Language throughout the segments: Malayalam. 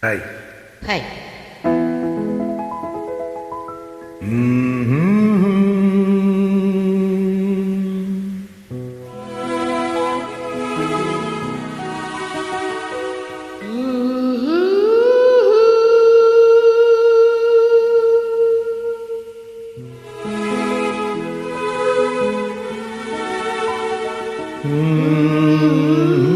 Hey. Hey. Mm-hmm. Mm-hmm.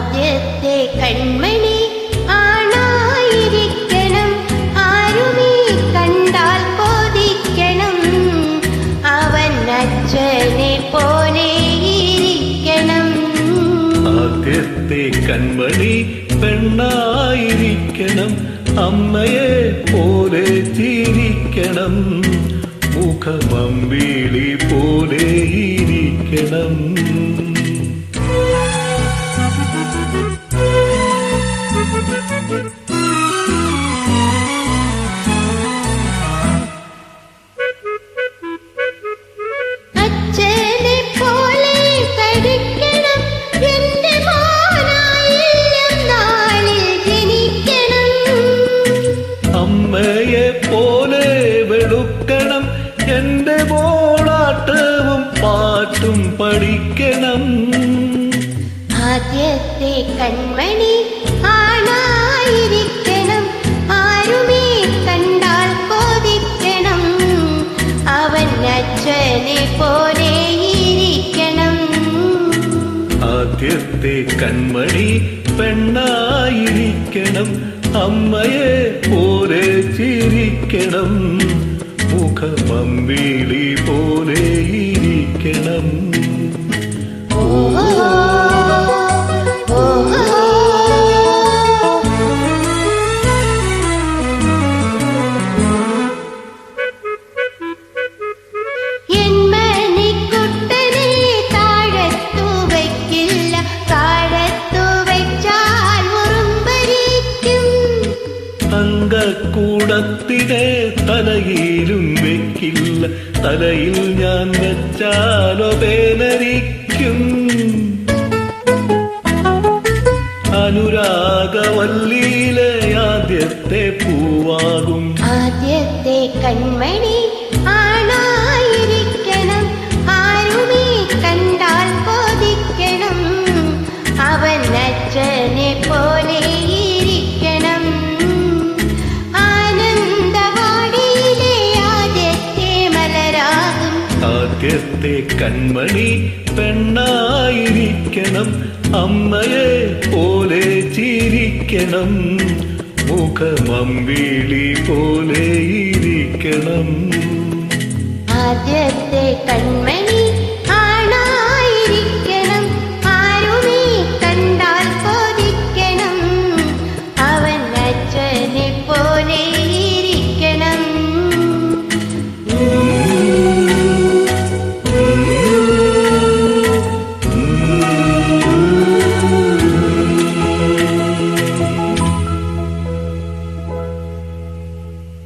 ആദ്യത്തെ കൺമണി ആണായിരിക്കണം. ആരുമീ കണ്ടാൽ കൊതിക്കണം അവൻ അച്ഛനെ പോലെ ഇരിക്കണം. ആദ്യത്തെ കൺമണി പെണ്ണായിരിക്കണം. അമ്മയെ പോലെ ചിരിക്കണം. മുഖമമ്പിളി പോലെ ഇരിക്കണം. മോളാട്ടവും പാട്ടും പഠിക്കണം. ആദ്യത്തെ കൺമണി ആണായിരിക്കണം. ആരുമേ കണ്ടാൽ അവൻ അച്ഛനെ പോലെ ഇരിക്കണം. ആദ്യത്തെ കൺമണി പെണ്ണായിരിക്കണം. അമ്മയെ പോലെ ചിരിക്കണം. തങ്കക്കൂടത്തിനെ തലയിലും വെക്കില്ല. തലയിൽ ഞാൻ വെച്ചാലോ വേനരിക്കും അനുരാഗവല്ലിയിലെ ആദ്യത്തെ പൂവാകും. ആദ്യത്തെ കൺമണി ആണായിരിക്കണം ആദ്യത്തെ കൺമണി പെണ്ണായിരിക്കണം. അമ്മയെ പോലെ ചിരിക്കണം. മുഖമമ്പിളി പോലെ ഇരിക്കണം. ആദ്യത്തെ കൺമണി